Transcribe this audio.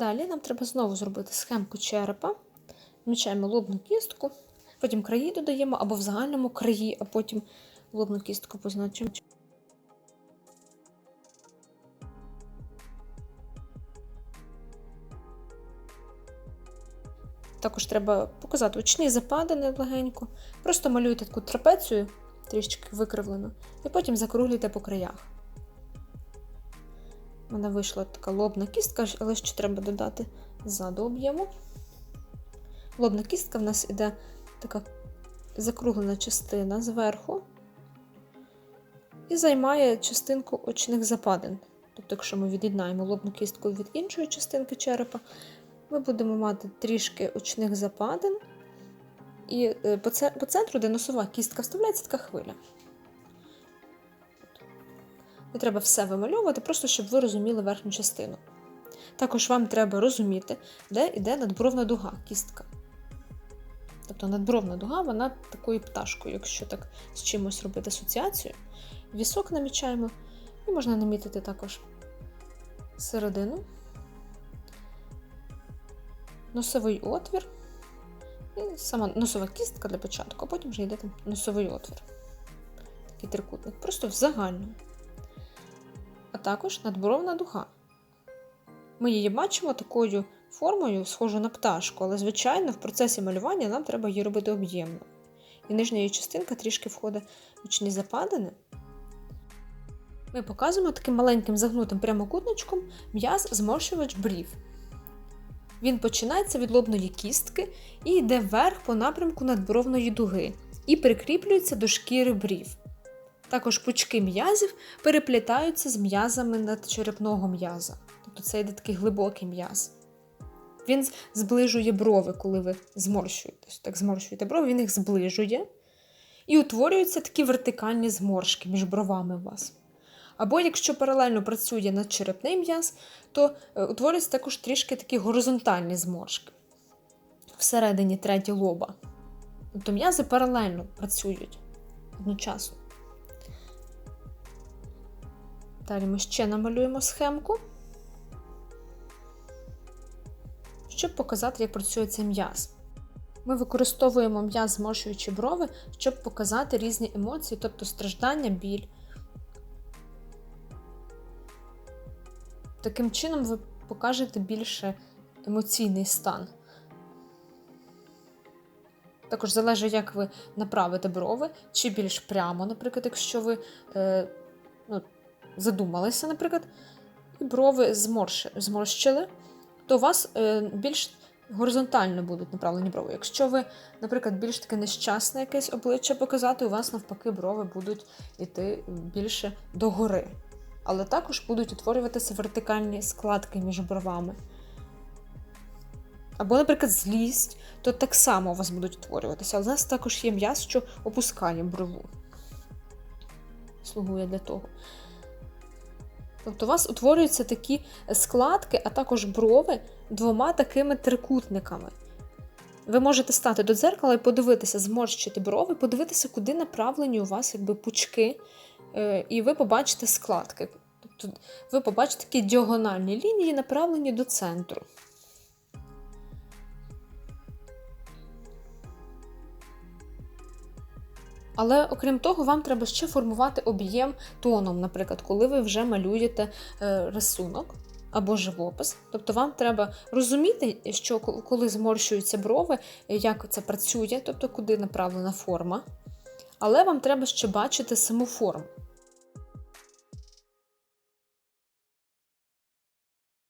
Далі нам треба знову зробити схемку черепа. Вмічаємо лобну кістку, потім краї додаємо або в загальному краї, а потім лобну кістку позначимо. Також треба показати очні западини легенько. Просто малюйте таку трапецію, трішки викривлену, і потім закруглюйте по краях. У мене вийшла така лобна кістка, але ще треба додати ззаду об'єму. Лобна кістка в нас іде така закруглена частина зверху і займає частинку очних западин. Тобто, якщо ми від'єднаємо лобну кістку від іншої частинки черепа, ми будемо мати трішки очних западин, і е, по це- по центру, де носова кістка вставляється, така хвиля. Не треба все вимальовувати, просто щоб ви розуміли верхню частину. Також вам треба розуміти, де йде надбровна дуга, кістка. Тобто надбровна дуга, вона такою пташкою, якщо так з чимось робити асоціацію. Вісок намічаємо, і можна намітити також середину, носовий отвір, і сама носова кістка для початку, а потім вже йде там носовий отвір. Такий трикутник, просто в загальному а також надбровна дуга. Ми її бачимо такою формою, схожу на пташку, але, звичайно, в процесі малювання нам треба її робити об'ємно. І нижня її частинка трішки входить в очні западини. Ми показуємо таким маленьким загнутим прямокутничком м'яз зморщувач брів. Він починається від лобної кістки і йде вверх по напрямку надбровної дуги і прикріплюється до шкіри брів. Також пучки м'язів переплітаються з м'язами надчерепного м'яза. Тобто це йде такий глибокий м'яз. Він зближує брови, коли ви зморщуєтесь. Так зморщуєте брови, він їх зближує. І утворюються такі вертикальні зморшки між бровами у вас. Або якщо паралельно працює надчерепний м'яз, то е, утворюються також трішки такі горизонтальні зморшки всередині треті лоба. Тобто м'язи паралельно працюють одночасно. Далі ми ще намалюємо схемку, щоб показати, як працює цей м'яз. Ми використовуємо м'яз зморщуючи брови, щоб показати різні емоції, тобто страждання, біль. Таким чином ви покажете більше емоційний стан. Також залежить, як ви направите брови, чи більш прямо, наприклад, якщо ви е, ну, задумалися, наприклад, і брови зморщи, зморщили, то у вас е, більш горизонтально будуть направлені брови. Якщо ви, наприклад, більш таке нещасне якесь обличчя показати, у вас навпаки брови будуть йти більше догори. Але також будуть утворюватися вертикальні складки між бровами. Або, наприклад, злість, то так само у вас будуть утворюватися. Але у нас також є м'яз, що опускає брову. Слугує для того. Тобто у вас утворюються такі складки, а також брови двома такими трикутниками. Ви можете стати до дзеркала і подивитися, зморщити брови, подивитися, куди направлені у вас якби, пучки, е, і ви побачите складки. Тобто ви побачите такі діагональні лінії, направлені до центру. Але окрім того, вам треба ще формувати об'єм тоном, наприклад, коли ви вже малюєте е, рисунок або живопис. Тобто вам треба розуміти, що коли зморщуються брови, як це працює, тобто куди направлена форма. Але вам треба ще бачити саму форму.